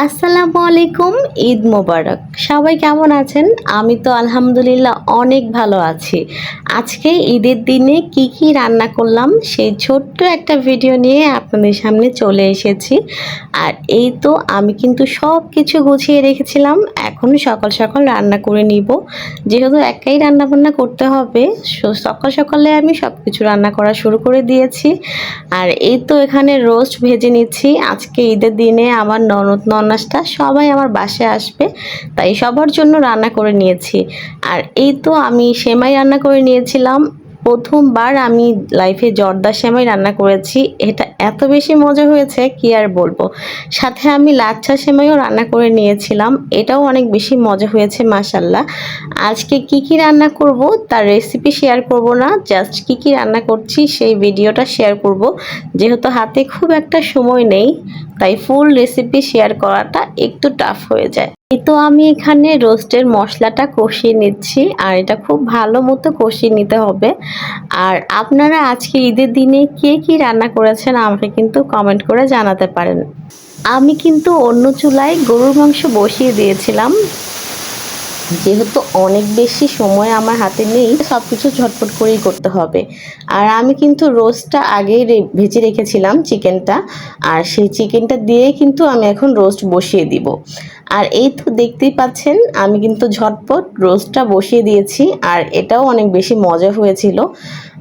আসসালামু আলাইকুম, ঈদ মোবারক। সবাই কেমন আছেন? আমি তো আলহামদুলিল্লাহ অনেক ভালো আছি। আজকে ঈদের দিনে কি কি রান্না করলাম, সেই ছোট্ট একটা ভিডিও নিয়ে আপনাদের সামনে চলে এসেছি। আর এই তো আমি কিন্তু সব কিছু গুছিয়ে রেখেছিলাম, এখন সকাল সকাল রান্না করে নিব। যেহেতু একাই রান্না বান্না করতে হবে সকাল সকালে আমি সব কিছু রান্না করা শুরু করে দিয়েছি। আর এই তো এখানে রোস্ট ভেজে নিচ্ছি। আজকে ঈদের দিনে আমার ননদ ননাসটা সবাই আমার বাসায় আসবে, তাই সবার জন্য রান্না করে নিয়েছি। আর এই তো আমি সেমাই রান্না করে নিয়েছিলাম। প্রথমবার আমি লাইফে জর্দা সেমাই রান্না করেছি। এটা এত বেশি মজা হয়েছে, কি আর বলব? সাথে আমি লাচ্ছা সেমাইও রান্না করে নিয়েছিলাম। এটাও অনেক বেশি মজা হয়েছে মাসাল্লাহ আজকে কি কি রান্না করব তার রেসিপি শেয়ার করব না জাস্ট কি কি রান্না করছি সেই ভিডিওটা শেয়ার করব। যেহেতু হাতে খুব একটা সময় নেই তাই ফুল রেসিপি শেয়ার করাটা একটু টাফ হয়ে যায়। এই তো আমি এখানে রোস্টের মশলাটা কষিয়ে নিচ্ছি, আর এটা খুব ভালো মতো কষিয়ে নিতে হবে। আর আপনারা আজকে ঈদের দিনে কে কি রান্না করেছেন আমাকে কিন্তু কমেন্ট করে জানাতে পারেন। আমি কিন্তু অন্য চুলায় গরুর মাংস বসিয়ে দিয়েছিলাম। যেহেতু অনেক বেশি সময় আমার হাতে নেই সব কিছু ঝটপট করেই করতে হবে। আর আমি কিন্তু রোস্টটা আগেই ভেজে রেখেছিলাম চিকেনটা, আর সেই চিকেনটা দিয়ে কিন্তু আমি এখন রোস্ট বসিয়ে দিব। আর এই তো দেখতেই পাচ্ছেন, আমি কিন্তু ঝটপট রোস্টটা বসিয়ে দিয়েছি, আর এটাও অনেক বেশি মজা হয়েছিল।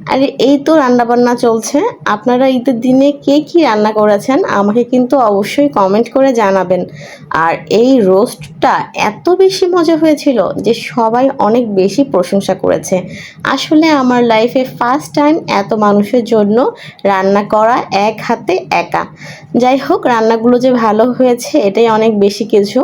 আর, এই তো রান্নাবান্না চলছে। আপনারা ঈদের দিনে কে কি রান্না করেছেন আমাকে কিন্তু অবশ্যই কমেন্ট করে জানাবেন। আর এই রোস্টটা এত বেশি মজা হয়েছিল যে সবাই অনেক বেশি প্রশংসা করেছে। আসলে আমার লাইফে ফার্স্ট টাইম এত মানুষের জন্য রান্না করা এক হাতে একা। যাই হোক, রান্নাগুলো যে ভালো হয়েছে, এটাই অনেক বেশি কিছু।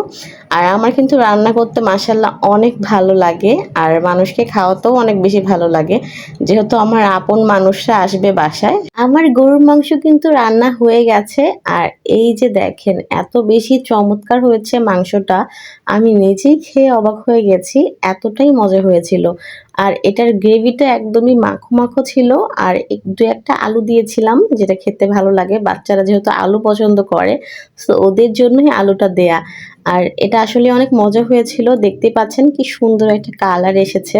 আর আমার কিন্তু রান্না করতে মাসাল্লাহ অনেক ভালো লাগে, আর মানুষকে খাওয়াতেও অনেক বেশি ভালো লাগে। যেহেতু আমার আপন মানুষরা আসবে বাসায়। আমার গরুর মাংস কিন্তু রান্না হয়ে গেছে, আর এই যে দেখেন, এত বেশি চমৎকার হয়েছে মাংসটা। আমি নিজেই খেয়ে অবাক হয়ে গেছি, এতটাই মজা হয়েছিল। আর এটার গ্রেভিটা একদমই মাখো মাখো ছিল, আর দু একটা আলু দিয়েছিলাম, যেটা খেতে ভালো লাগে। বাচ্চারা যেহেতু আলু পছন্দ করে, তো ওদের জন্যই আলুটা দেয়া। আর এটা আসলে অনেক মজা হয়েছিল, দেখতে পাচ্ছেন কি সুন্দর একটা কালার এসেছে।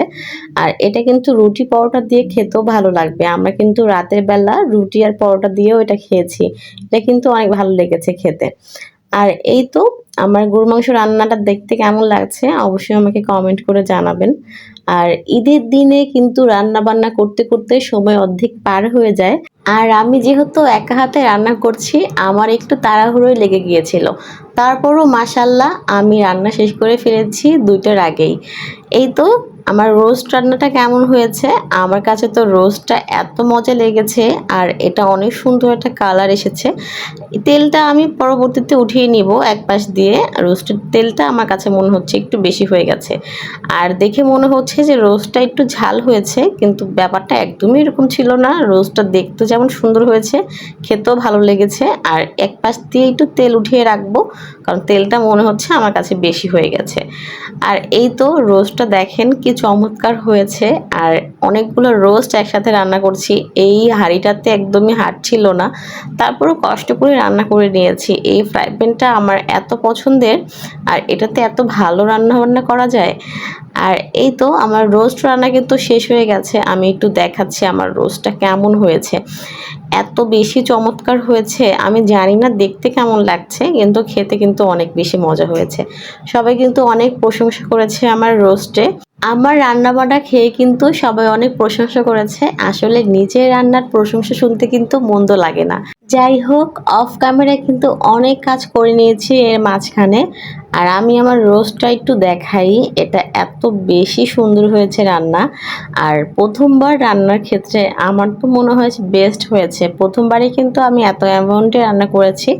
আর এটা কিন্তু রুটি পরোটা দিয়ে খেতেও ভালো লাগবে। আমরা কিন্তু রাতের বেলা রুটি আর পরোটা দিয়েও এটা খেয়েছি। এটা কিন্তু অনেক ভালো লেগেছে খেতে। আর এই তো, আমার গরু মাংস রান্নাটা দেখতে কেমন লাগছে, অবশ্যই আমাকে কমেন্ট করে জানাবেন। আর ঈদের দিনে কিন্তু রান্না বান্না করতে করতে সময় অর্ধেক পার হয়ে যায়। আর আমি যেহেতু একা হাতে রান্না করছি, আমার একটু তাড়াহুড়োই লেগে গিয়েছিল। তারপরও মাসাল্লাহ আমি রান্না শেষ করে ফেলেছি দুইটার আগেই। এই তো আমার রোস্ট রান্নাটা কেমন হয়েছে? আমার কাছে তো রোস্টটা এত মজা লেগেছে আর এটা অনেক সুন্দর একটা কালার এসেছে। তেলটা আমি পরবর্তীতে উঠিয়ে নিব এক পাশ দিয়ে। রোস্টের তেলটা আমার কাছে মনে হচ্ছে একটু বেশি হয়ে গেছে। আর দেখে মনে হচ্ছে যে রোস্টটা একটু ঝাল হয়েছে, কিন্তু ব্যাপারটা একদমই এরকম ছিল না। রোস্টটা দেখতে যেমন সুন্দর হয়েছে, খেতেও ভালো লেগেছে। আর এক পাশ দিয়ে একটু তেল উঠিয়ে রাখব, কারণ তেলটা মনে হচ্ছে আমার কাছে বেশি হয়ে গেছে। আর এই তো রোস্টটা দেখেন কি চমৎকার হয়েছে আর অনেকগুলো রোস্ট একসাথে রান্না করছি। এই হাঁড়িটাতে একদমই হাট ছিল না। তারপরও কষ্ট করে রান্না করে নিয়েছি। এই ফ্রাই প্যানটা আমার এত পছন্দের আর এটাতে এত ভালো রান্না বান্না করা যায়। আর এই তো আমার রোস্ট রান্না কিন্তু শেষ হয়ে গেছে। আমি একটু দেখাচ্ছি আমার রোস্টটা কেমন হয়েছে। এত বেশি চমৎকার হয়েছে, আমি জানি না দেখতে কেমন লাগছে, কিন্তু খেতে কিন্তু অনেক বেশি মজা হয়েছে। সবাই কিন্তু অনেক প্রশংসা করেছে আমার রোস্টে। আমার রান্নাবাটা খেয়ে কিন্তু সবাই অনেক প্রশংসা করেছে। আসলে নিজের রান্নার প্রশংসা শুনতে কিন্তু মন্দ লাগে না। যাই হোক অফ ক্যামেরায় কিন্তু অনেক কাজ করে নিয়েছি এর মাঝখানে। আর আমি আমার রোস্টটা একটু দেখাই। এটা এত বেশি সুন্দর হয়েছে রান্না। আর প্রথমবার রান্নার ক্ষেত্রে আমার তো মনে হয়েছে বেস্ট হয়েছে। প্রথমবারই কিন্তু আমি এত অ্যামাউন্টে রান্না করেছি।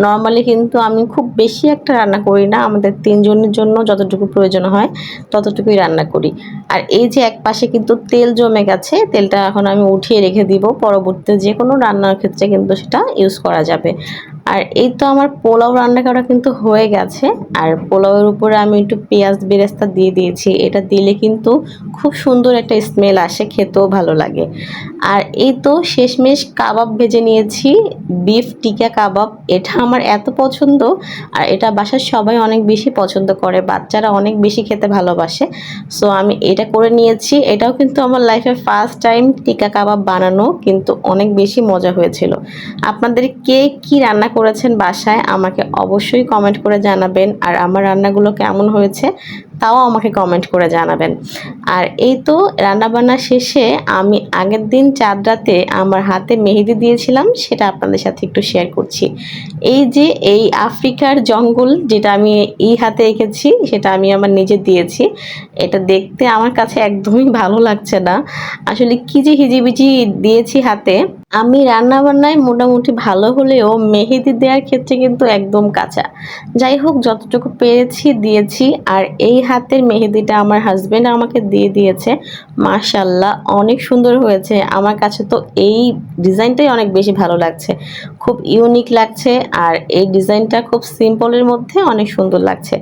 নর্মালি কিন্তু আমি খুব বেশি একটা রান্না করি না। আমাদের তিনজনের জন্য যতটুকু প্রয়োজন হয়, ততটুকুই রান্না করি। আর এই যে এক পাশে কিন্তু তেল জমে গেছে, তেলটা এখন আমি উঠিয়ে রেখে দিব। পরবর্তীতে যে কোনো রান্নার ক্ষেত্রে কিন্তু সেটা ইউজ করা যাবে। আর এই তো আমার পোলাও রান্না করা কিন্তু হয়ে গেছে। আর পোলাওয়ের উপরে আমি একটু পেঁয়াজ বেরেস্তা দিয়ে দিয়েছি। এটা দিলে কিন্তু খুব সুন্দর একটা স্মেল আসে, খেতেও ভালো লাগে। আর এই তো শেষমেশ কাবাব ভেজে নিয়েছি বিফ টিকা কাবাব। এটা আমার এত পছন্দ। আর এটা বাসার সবাই অনেক বেশি পছন্দ করে, বাচ্চারা অনেক বেশি খেতে ভালোবাসে। সো আমি এটা করে নিয়েছি। এটাও কিন্তু আমার লাইফে ফার্স্ট টাইম টিকা কাবাব বানানো, কিন্তু অনেক বেশি মজা হয়েছিল। আপনাদের কে কি রান্না করেছেন বাসায়, আমাকে অবশ্যই কমেন্ট করে জানাবেন। আর আমার রান্নাগুলো কেমন হয়েছে, তাও আমাকে কমেন্ট করে জানাবেন। আর এই তো রান্নাবান্না শেষে আমি আগের দিন চাঁদ রাতে আমার হাতে মেহেদি দিয়েছিলাম, সেটা আপনাদের সাথে একটু শেয়ার করছি। এই যে এই আফ্রিকার জঙ্গল যেটা আমি এই হাতে এঁকেছি, সেটা আমি আমার নিজে দিয়েছি, এটা দেখতে আমার কাছে একদমই ভালো লাগছে না। আসলে কি যে হিজিবিজি দিয়েছি হাতে আমি রান্না বান্নায় মোটামুটি ভালো হলেও মেহেদি দেওয়ার ক্ষেত্রে কিন্তু একদম কাঁচা। যাই হোক, যতটুকু পেরেছি দিয়েছি আর এই হাতের মেহেদিটা আমার হাজবেন্ড আমাকে দিয়ে দিয়েছে। মাশাল্লাহ অনেক সুন্দর হয়েছে। আমার কাছে তো এই ডিজাইনটাই অনেক বেশি ভালো লাগছে। খুব ইউনিক লাগছে আর এই ডিজাইনটা খুব সিম্পলের মধ্যে অনেক সুন্দর লাগছে।